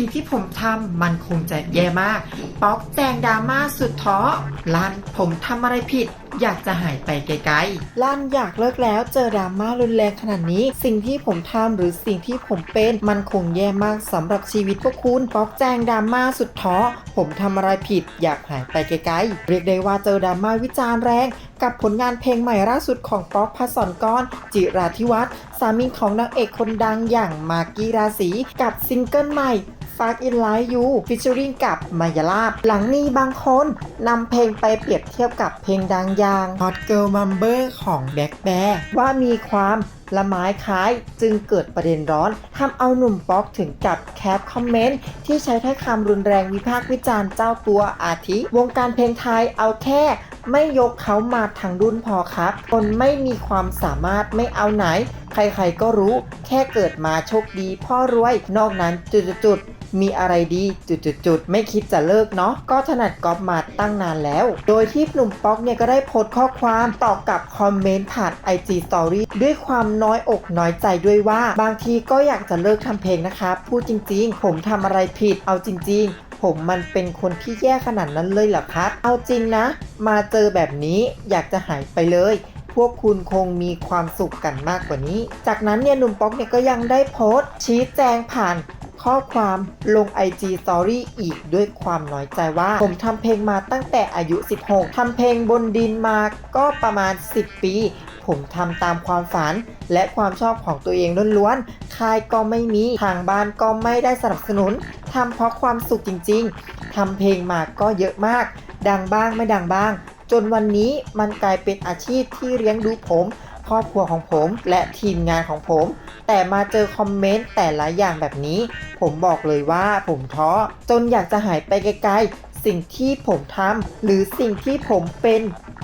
สิ่งที่ผมทำมันคงจะแย่มาก ป๊อกแจงดราม่าสุดท้อลันผมทำอะไรผิด อยากจะหายไปไกลๆลั่นอยากเลิกแล้วเจอดราม่ารุนแรงขนาดนี้ สิ่งที่ผมทำหรือสิ่งที่ผมเป็นมันคงแย่มากสำหรับชีวิตพวกคุณ ป๊อกแจงดราม่าสุดท้อผมทำอะไรผิด อยากหายไปไกลๆเรียกได้ว่าเจอดราม่าวิจารณ์แรง กับผลงานเพลงใหม่ล่าสุดของป๊อกพัศรกรจิราธิวัฒน์สามีของนางเอกคนดังอย่างมากกี้ราศีกับซิงเกิลใหม่ ฟากอินไลยูฟิชเชอริงกับมายาลาบ หลังมีบางคนนำเพลงไปเปรียบเทียบกับเพลงดังอย่าง Hot Girl Number ของแบ็คแบร์ว่ามีความละไม้คล้ายจึงเกิดประเด็นร้อนทำเอาหนุ่มป๊อกถึงกับแคปคอมเมนต์ ที่ใช้ถ้อยคำรุนแรงวิพากษ์วิจารณ์เจ้าตัวอาทิ วงการเพลงไทยเอาแค่ ไม่ยกเขามาทางรุ่นพอครับ คนไม่มีความสามารถไม่เอาไหน ใครๆก็รู้ แค่เกิดมาโชคดีพ่อรวย นอกนั้นจุดๆๆ มีอะไรดีจุดๆไม่คิดจะเลิกเนาะก็ถนัดกอล์ฟมาตั้งนานแล้ว โดยที่หนุ่มป๊อกเนี่ยก็ได้โพสต์ข้อความต่อกับคอมเมนต์ผ่าน IG Story ด้วยความน้อยอกน้อยใจด้วยว่า บางทีก็อยากจะเลิกทำเพลงนะครับพูดจริง ๆ ผมทำอะไรผิดเอาจริง ๆผมมันเป็นคนที่แย่ขนาดนั้นเลยเหรอครับ เอาจริงนะ มาเจอแบบนี้อยากจะหายไปเลย พวกคุณคงมีความสุขกันมากกว่านี้ จากนั้นเนี่ยหนุ่มป๊อกเนี่ยก็ยังได้โพสต์ชี้แจงผ่าน ข้อความลง IG Story อีกด้วยความน้อยใจว่า ผมทำเพลงมาตั้งแต่อายุ 16ทำเพลงบนดินมาก็ประมาณ 10 ปี ผมทำตามความฝัน และความชอบของตัวเองล้วนๆค่ายก็ไม่มีทางบ้านก็ไม่ได้สนับสนุนทำเพราะความสุขจริง ๆทำเพลงมาก็เยอะมาก ดังบ้างไม่ดังบ้าง จนวันนี้มันกลายเป็นอาชีพที่เลี้ยงดูผมครอบครัวของผมและทีมงานของผม แต่มาเจอคอมเมนต์แต่ละอย่างแบบนี้ ผมบอกเลยว่าผมท้อจนอยากจะหายไปไกลๆ สิ่งที่ผมทำหรือสิ่งที่ผมเป็น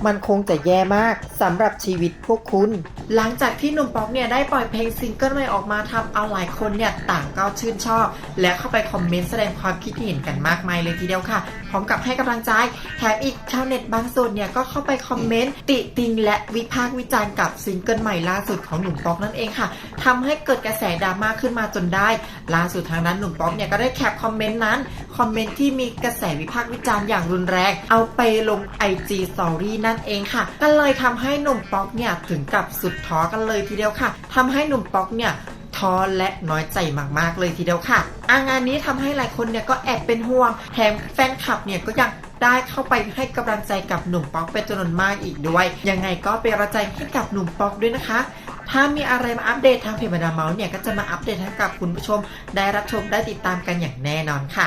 มันคงจะแย่มากสำหรับชีวิตพวกคุณ หลังจากที่หนุ่มป๊อกเนี่ยได้ปล่อยเพลงซิงเกิลใหม่ออกมาทำเอาหลายคนเนี่ยต่างก็ชื่นชอบ และเข้าไปคอมเมนต์แสดงความคิดเห็นกันมากมายเลยทีเดียวค่ะ พร้อมกับให้กำลังใจ แถมอีกชาวเน็ตบางส่วนเนี่ยก็เข้าไปคอมเมนต์ติติงและวิพากษ์วิจารณ์กับซิงเกิลใหม่ล่าสุดของหนุ่มป๊อกนั่นเองค่ะทำให้เกิดกระแสดราม่าขึ้นมาจนได้ ล่าสุดทางนั้นหนุ่มป๊อกเนี่ยก็ได้แคปคอมเมนต์นั้นคอมเมนต์ที่มีกระแสวิพากษ์วิจารณ์อย่างรุนแรง เอาไปลง IG Story นั่นเองค่ะก็เลยทำให้หนุ่มป๊อกเนี่ยถึงกับสุดท้อกันเลยทีเดียวค่ะทำให้หนุ่มป๊อกเนี่ยท้อและน้อยใจมากๆเลยทีเดียวค่ะอางานนี้ทำให้หลายคนเนี่ยก็แอบเป็นห่วงแถมแฟนคลับเนี่ยก็ยังได้เข้าไปให้กำลังใจกับหนุ่มป๊อกเป็นจำนวนมากอีกด้วย ยังไงก็เป็นกำลังใจให้กับหนุ่มป๊อกด้วยนะคะ ถ้ามีอะไรมาอัปเดตทางเพจมาดามเมาส์เนี่ยก็จะมาอัปเดตให้กับคุณผู้ชม ได้รับชมได้ติดตามกันอย่างแน่นอนค่ะ